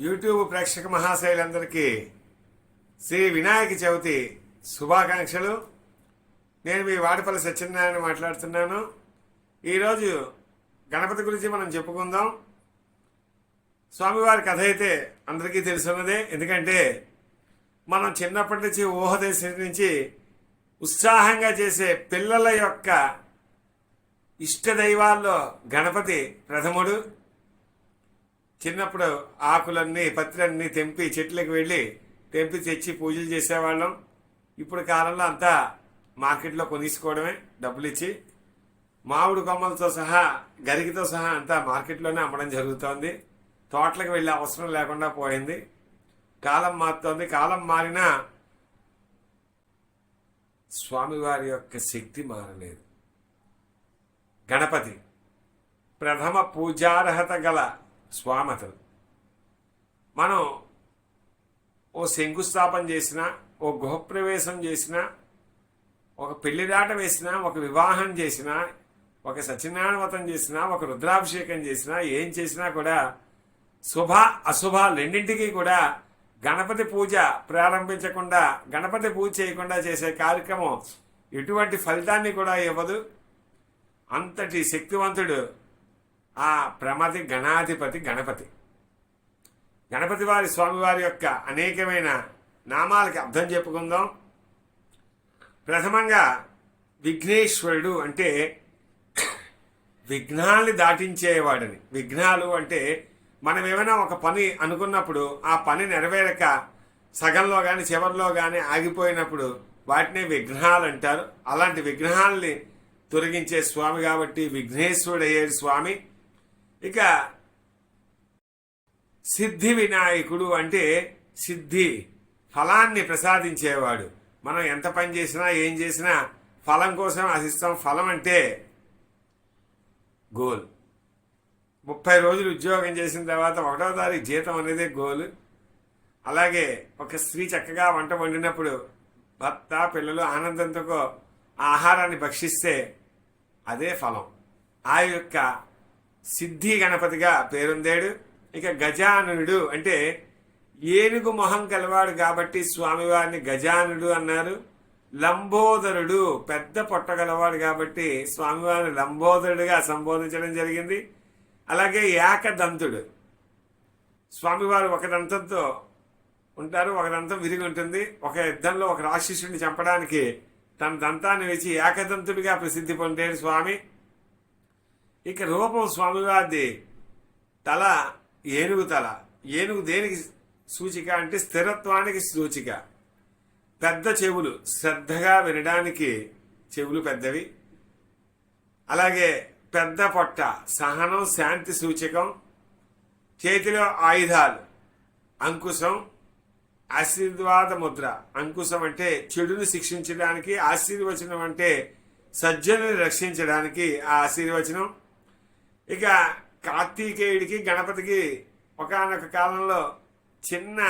YouTube ప్రేక్షక మహాశైలందరికీ శ్రీ వినాయక చవితి శుభాకాంక్షలు. నేను మీ వాడపల్లి సత్యనారాయణ మాట్లాడుతున్నాను. ఈరోజు గణపతి గురించి మనం చెప్పుకుందాం. స్వామివారి కథ అయితే అందరికీ తెలుసున్నదే. ఎందుకంటే మనం చిన్నప్పటి నుంచి ఊహ దేశం నుంచి ఉత్సాహంగా చేసే పిల్లల యొక్క ఇష్ట దైవాల్లో గణపతి ప్రథముడు. చిన్నప్పుడు ఆకులన్నీ పత్రులన్నీ తెంపి చెట్లకు వెళ్ళి తెంపి తెచ్చి పూజలు చేసేవాళ్ళం. ఇప్పుడు కాలంలో అంతా మార్కెట్లో కొనేసుకోవడమే డబ్బులు ఇచ్చి మామిడి కొమ్మలతో సహా గరికితో సహా అంతా మార్కెట్లోనే అమ్మడం జరుగుతోంది. తోటలకు వెళ్ళే అవసరం లేకుండా పోయింది. కాలం మారుతోంది. కాలం మారినా స్వామివారి యొక్క శక్తి మారలేదు. గణపతి ప్రథమ పూజార్హత గల స్వామతలు. మనం ఓ శంకుస్థాపన చేసిన ఓ గృహప్రవేశం చేసిన ఒక పెళ్ళిదాట వేసిన ఒక వివాహం చేసిన ఒక సత్యనారాయణ వ్రతం చేసినా ఒక రుద్రాభిషేకం చేసినా ఏం చేసినా కూడా శుభ అశుభ రెండింటికి కూడా గణపతి పూజ ప్రారంభించకుండా గణపతి పూజ చేయకుండా చేసే కార్యక్రమం ఎటువంటి ఫలితాన్ని కూడా ఇవ్వదు. అంతటి శక్తివంతుడు ఆ ప్రమతి గణాధిపతి గణపతి. గణపతి వారి స్వామివారి యొక్క అనేకమైన నామాలకి అర్థం చెప్పుకుందాం. ప్రథమంగా విఘ్నేశ్వరుడు అంటే విఘ్నాల్ని దాటించేవాడని. విఘ్నాలు అంటే మనం ఏమైనా ఒక పని అనుకున్నప్పుడు ఆ పని నెరవేరక సగంలో కానీ చివరిలో కానీ ఆగిపోయినప్పుడు వాటిని విఘ్నాలు అంటారు. అలాంటి విఘ్నాల్ని తొలగించే స్వామి కాబట్టి విఘ్నేశ్వరుడు అయ్యేది స్వామి. ఇక సిద్ధి వినాయకుడు అంటే సిద్ధి ఫలాన్ని ప్రసాదించేవాడు. మనం ఎంత పని చేసినా ఏం చేసినా ఫలం కోసం ఆశిస్తాం. ఫలం అంటే గోల్. ముప్పై రోజులు ఉద్యోగం చేసిన తర్వాత ఒకటో తారీఖు జీతం అనేది గోల్. అలాగే ఒక స్త్రీ చక్కగా వంట వండినప్పుడు భర్త పిల్లలు ఆనందంతో ఆహారాన్ని భక్షిస్తే అదే ఫలం. ఆ యొక్క సిద్ధి గణపతిగా పేరొందాడు. ఇక గజానుడు అంటే ఏనుగు మొహం కలవాడు కాబట్టి స్వామివారిని గజానుడు అన్నారు. లంబోదరుడు పెద్ద పొట్ట గలవాడు కాబట్టి స్వామివారిని లంబోదరుడుగా సంబోధించడం జరిగింది. అలాగే ఏకదంతుడు. స్వామివారు ఒక దంతంతో ఉంటారు ఒక దంతం విరిగి ఉంటుంది. ఒక యుద్ధంలో ఒక రాక్షసుడిని చంపడానికి తన దంతాన్ని వేసి ఏకదంతుడిగా ప్రసిద్ధి పొందాడు స్వామి. ఇక రూపం స్వామివారిది తల ఏనుగు తల. ఏనుగు దేనికి సూచిక అంటే స్థిరత్వానికి సూచిక. పెద్ద చెవులు శ్రద్ధగా వినడానికి చెవులు పెద్దవి. అలాగే పెద్ద పొట్ట సహనం శాంతి సూచకం చేతిలో ఆయుధాలు అంకుశం ఆశీర్వాద ముద్ర. అంకుశం అంటే చెడుని శిక్షించడానికి ఆశీర్వచనం అంటే సజ్జనుని రక్షించడానికి ఆ ఆశీర్వచనం. ఇక కార్తీకేయుడికి గణపతికి ఒకనొక కాలంలో చిన్న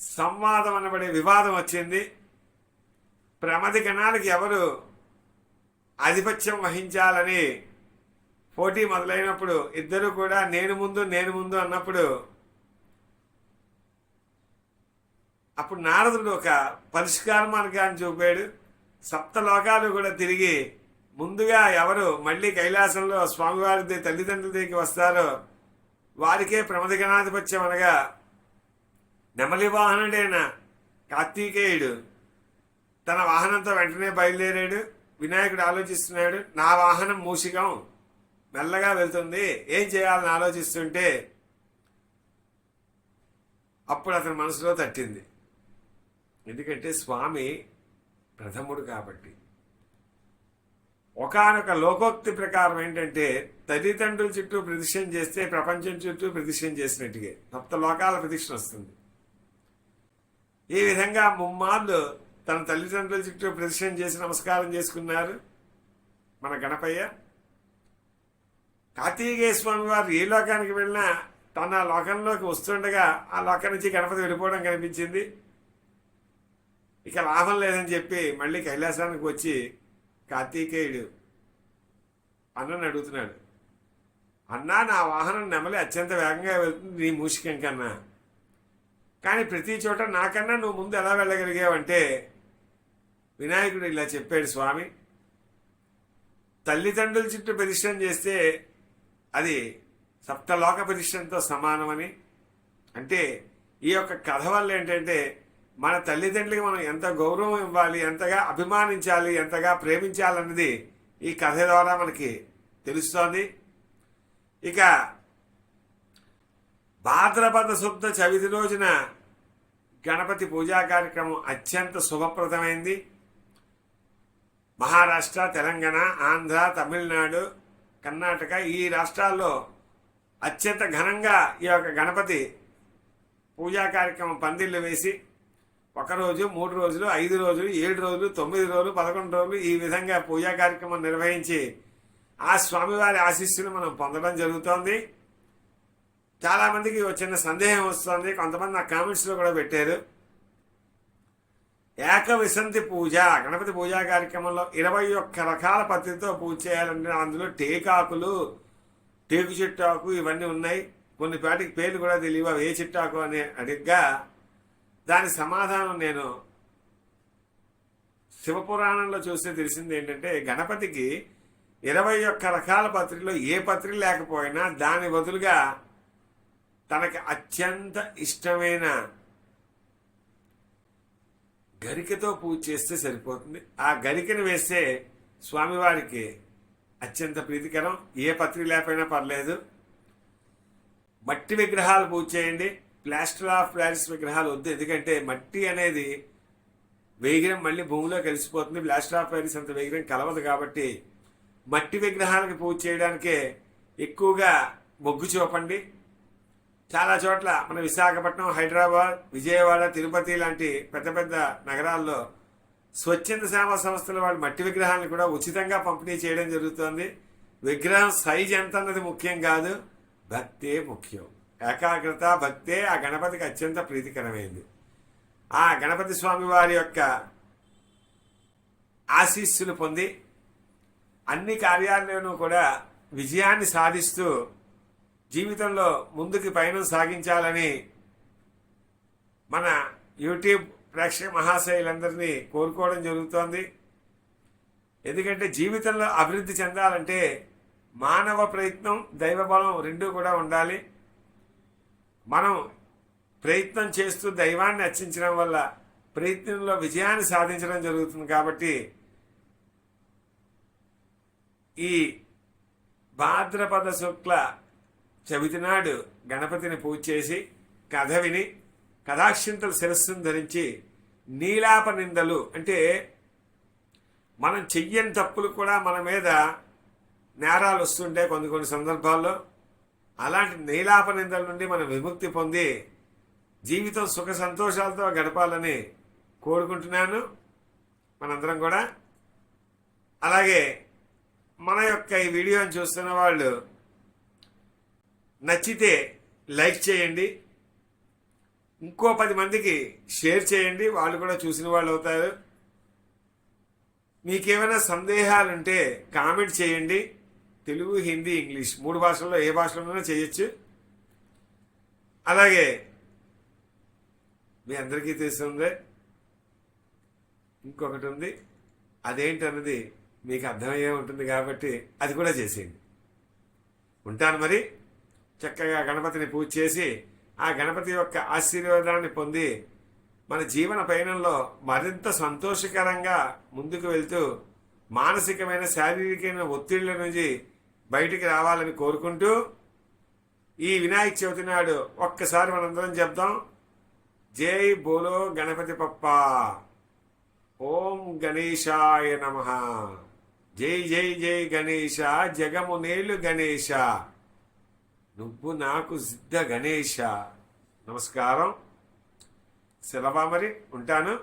సంవాదం అనబడే వివాదం వచ్చింది. ప్రమది గణాలకి ఎవరు ఆధిపత్యం వహించాలని పోటీ మొదలైనప్పుడు ఇద్దరు కూడా నేను ముందు నేను ముందు అన్నప్పుడు అప్పుడు నారదుడు ఒక పరిష్కార మార్గాన్ని చూపాడు. సప్త లోకాలు కూడా తిరిగి ముందుగా ఎవరు మళ్ళీ కైలాసంలో స్వామివారి తల్లిదండ్రుల దగ్గరికి వస్తారో వారికే ప్రమదగణాధిపత్యం అనగా నెమలి వాహనుడైన కార్తీకేయుడు తన వాహనంతో వెంటనే బయలుదేరాడు వినాయకుడు ఆలోచిస్తున్నాడు నా వాహనం మూషికం మెల్లగా వెళ్తుంది ఏం చేయాలని ఆలోచిస్తుంటే అప్పుడు అతని మనసులో తట్టింది. ఎందుకంటే స్వామి ప్రథముడు కాబట్టి. ఒకనొక లోకోక్తి ప్రకారం ఏంటంటే తల్లిదండ్రుల చుట్టూ ప్రదక్షిణ చేస్తే ప్రపంచం చుట్టూ ప్రదక్షిణ చేసినట్టుగా సప్త లోకాల ప్రదక్షిణ వస్తుంది. ఈ విధంగా ముమ్మార్లు తన తల్లిదండ్రుల చుట్టూ ప్రదక్షిణ చేసి నమస్కారం చేసుకున్నారు. మన గణపయ్య కార్తీకేయ స్వామి వారు ఏ లోకానికి వెళ్ళినా తన లోకంలోకి వస్తుండగా ఆ లోకం నుంచి గణపతి వెళ్ళిపోవడం కనిపించింది. ఇక లాభం లేదని చెప్పి మళ్ళీ కైలాసానికి వచ్చి కార్తీకేయుడు. అన్నని అడుగుతున్నాడు అన్నా నా వాహనం నెమలి అత్యంత వేగంగా వెళ్తుంది నీ మూషికం కన్నా కానీ ప్రతి చోట నాకన్నా నువ్వు ముందు ఎలా వెళ్ళగలిగావంటే వినాయకుడు ఇలా చెప్పాడు స్వామి తల్లిదండ్రుల చుట్టూ ప్రతిష్టం చేస్తే అది సప్తలోక ప్రతిష్టంతో సమానమని. అంటే ఈ యొక్క కథ వల్ల ఏంటంటే మన తల్లిదండ్రులకి మనం ఎంత గౌరవం ఇవ్వాలి ఎంతగా అభిమానించాలి ఎంతగా ప్రేమించాలన్నది ఈ కథ ద్వారా మనకి తెలుస్తోంది. ఇక భాద్రపద శుద్ధ చవితి రోజున గణపతి పూజా కార్యక్రమం అత్యంత శుభప్రదమైంది. మహారాష్ట్ర తెలంగాణ ఆంధ్ర తమిళనాడు కర్ణాటక ఈ రాష్ట్రాల్లో అత్యంత ఘనంగా ఈ యొక్క గణపతి పూజా కార్యక్రమం పందిళ్ళు వేసి ఒక రోజు మూడు రోజులు ఐదు రోజులు ఏడు రోజులు తొమ్మిది రోజులు పదకొండు రోజులు ఈ విధంగా పూజా కార్యక్రమం నిర్వహించి ఆ స్వామివారి ఆశీస్సులు మనం పొందడం జరుగుతోంది. చాలామందికి చిన్న సందేహం వస్తుంది. కొంతమంది నా కామెంట్స్లో కూడా పెట్టారు. ఏక విసంతి పూజ గణపతి పూజా కార్యక్రమంలో ఇరవై ఒక్క రకాల పద్ధతితో పూజ చేయాలంటే అందులో టేకాకులు టేకు చెట్టాకు ఇవన్నీ ఉన్నాయి. కొన్ని పాటికి పేర్లు కూడా తెలియవు. ఏ చెట్టాకు అని అడిగ్గా దాని సమాధానం నేను శివపురాణంలో చూస్తే తెలిసింది ఏంటంటే గణపతికి ఇరవై ఒక్క రకాల పత్రిలో ఏ పత్రి లేకపోయినా దాని బదులుగా తనకి అత్యంత ఇష్టమైన గరికతో పూజ చేస్తే సరిపోతుంది. ఆ గరికను వేస్తే స్వామివారికి అత్యంత ప్రీతికరం. ఏ పత్రి లేకపోయినా పర్లేదు. మట్టి విగ్రహాలు పూజ చేయండి. ప్లాస్టర్ ఆఫ్ ప్యారిస్ విగ్రహాలు వద్దు. ఎందుకంటే మట్టి అనేది వేగిరం మళ్ళీ భూమిలో కలిసిపోతుంది ప్లాస్టర్ ఆఫ్ ప్యారిస్ అంత వేగిరం కలవదు కాబట్టి మట్టి విగ్రహాలకు పూజ చేయడానికే ఎక్కువగా మొగ్గు చూపండి. చాలా చోట్ల మన విశాఖపట్నం హైదరాబాద్ విజయవాడ తిరుపతి లాంటి పెద్ద పెద్ద నగరాల్లో స్వచ్ఛంద సేవా సంస్థల వాళ్ళు మట్టి విగ్రహాలను కూడా ఉచితంగా పంపిణీ చేయడం జరుగుతోంది. విగ్రహం సైజ్ ఎంత అన్నది ముఖ్యం కాదు. భక్తే ముఖ్యం. ఏకాగ్రత భక్తే ఆ గణపతికి అత్యంత ప్రీతికరమైంది. ఆ గణపతి స్వామి వారి యొక్క ఆశీస్సులు పొంది అన్ని కార్యాల్లోనూ కూడా విజయాన్ని సాధిస్తూ జీవితంలో ముందుకు పయనం సాగించాలని మన యూట్యూబ్ ప్రేక్షక మహాశయులందరినీ కోరుకోవడం జరుగుతోంది. ఎందుకంటే జీవితంలో అభివృద్ధి చెందాలంటే మానవ ప్రయత్నం దైవబలం రెండూ కూడా ఉండాలి. మనం ప్రయత్నం చేస్తూ దైవాన్ని అర్చించడం వల్ల ప్రయత్నంలో విజయాన్ని సాధించడం జరుగుతుంది కాబట్టి ఈ భాద్రపద శుక్ల చవితి నాడు గణపతిని పూజ చేసి కథ విని కథాక్షింతలు శిరస్సును ధరించి నీలాప నిందలు అంటే మనం చెయ్యని తప్పులు కూడా మన మీద నేరాలు వస్తుంటే కొన్ని కొన్ని సందర్భాల్లో. అలాంటి నీలాప నిందల నుండి మనం విముక్తి పొంది జీవితం సుఖ సంతోషాలతో గడపాలని కోరుకుంటున్నాను మనందరం కూడా. అలాగే మన యొక్క ఈ వీడియోని చూస్తున్న వాళ్ళు నచ్చితే లైక్ చేయండి. ఇంకో పది మందికి షేర్ చేయండి. వాళ్ళు కూడా చూసిన వాళ్ళు అవుతారు. మీకేమైనా సందేహాలుంటే కామెంట్ చేయండి. తెలుగు హిందీ ఇంగ్లీష్ మూడు భాషల్లో ఏ భాషలోనైనా చేయొచ్చు. అలాగే మీ అందరికీ తెలుస్తుంది ఇంకొకటి ఉంది. అదేంటన్నది మీకు అర్థమయ్యే ఉంటుంది కాబట్టి అది కూడా చేసేయండి. ఉంటాను మరి. చక్కగా గణపతిని పూజ చేసి ఆ గణపతి యొక్క ఆశీర్వాదాన్ని పొంది మన జీవన పయనంలో మరింత సంతోషకరంగా ముందుకు వెళ్తూ మానసికమైన శారీరకమైన ఒత్తిళ్ళ నుంచి బయటికి రావాలని కోరుకుంటూ ఈ వినాయక చవితి నాడు ఒక్కసారి మనందరం చెప్దాం. జై బోలో గణపతి పప్ప. ఓం గణేశాయ నమ. జై జై జై గణేశ. జగము నేలు గణేశ. నువ్వు నాకు సిద్ధ గణేశ. నమస్కారం. సెలవా మరి? ఉంటాను.